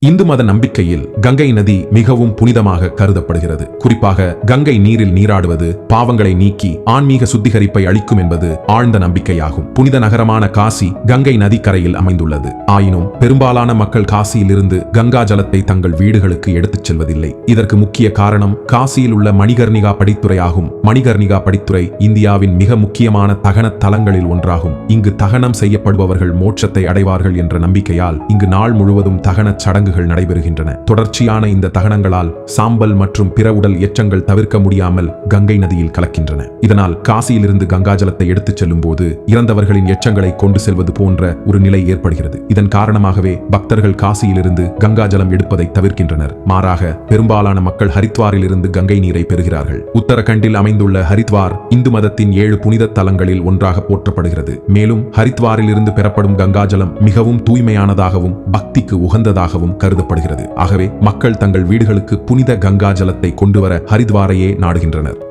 இந்து மத நம்பிக்கையில் கங்கை நதி மிகவும் புனிதமாக கருதப்படுகிறது. குறிப்பாக கங்கை நீரில் நீராடுவது பாவங்களை நீக்கி ஆன்மீக சுத்திகரிப்பை அளிக்கும் என்பது ஆழ்ந்த நம்பிக்கையாகும். புனித நகரமான காசி கங்கை நதிக்கரையில் அமைந்துள்ளது. ஆயினும் பெரும்பாலான மக்கள் காசியிலிருந்து கங்கா ஜலத்தை தங்கள் வீடுகளுக்கு எடுத்துச் செல்வதில்லை. இதற்கு முக்கிய காரணம் காசியில் உள்ள மணிகர்ணிகா படித்துறையாகும். மணிகர்ணிகா படித்துறை இந்தியாவின் மிக முக்கியமான தகன தலங்களில் ஒன்றாகும். இங்கு தகனம் செய்யப்படுபவர்கள் மோட்சத்தை அடைவார்கள் என்ற நம்பிக்கையால் இங்கு நாள் முழுவதும் தகனச் சடங்குகள் நடைபெறுகின்றன. தொடர்ச்சியான இந்த தகனங்களால் சாம்பல் மற்றும் பிற உடல் எச்சங்கள் தவிர்க்க முடியாமல் கங்கை நதியில் கலக்கின்றன. இதனால் காசியிலிருந்து கங்காஜலத்தை எடுத்துச் செல்லும் போது இறந்தவர்களின் எச்சங்களை கொண்டு செல்வது போன்ற ஒரு நிலை ஏற்படுகிறது. இதன் காரணமாகவே பக்தர்கள் காசியிலிருந்து கங்காஜலம் எடுப்பதை தவிர்க்கின்றனர். மாறாக பெரும்பாலான மக்கள் ஹரித்வாரில் இருந்து கங்கை நீரை பெறுகிறார்கள். உத்தரகண்டில் அமைந்துள்ள ஹரித்வார் இந்து மதத்தின் ஏழு புனித தலங்களில் ஒன்றாக போற்றப்படுகிறது. மேலும் ஹரித்வாரில் இருந்து பெறப்படும் கங்காஜலம் மிகவும் தூய்மையானதாகவும் பக்திக்கு உகந்ததாகவும் கருதப்படுகிறது. ஆகவே மக்கள் தங்கள் வீடுகளுக்கு புனித கங்கா ஜலத்தை கொண்டுவர ஹரித்வாரையே நாடுகின்றனர்.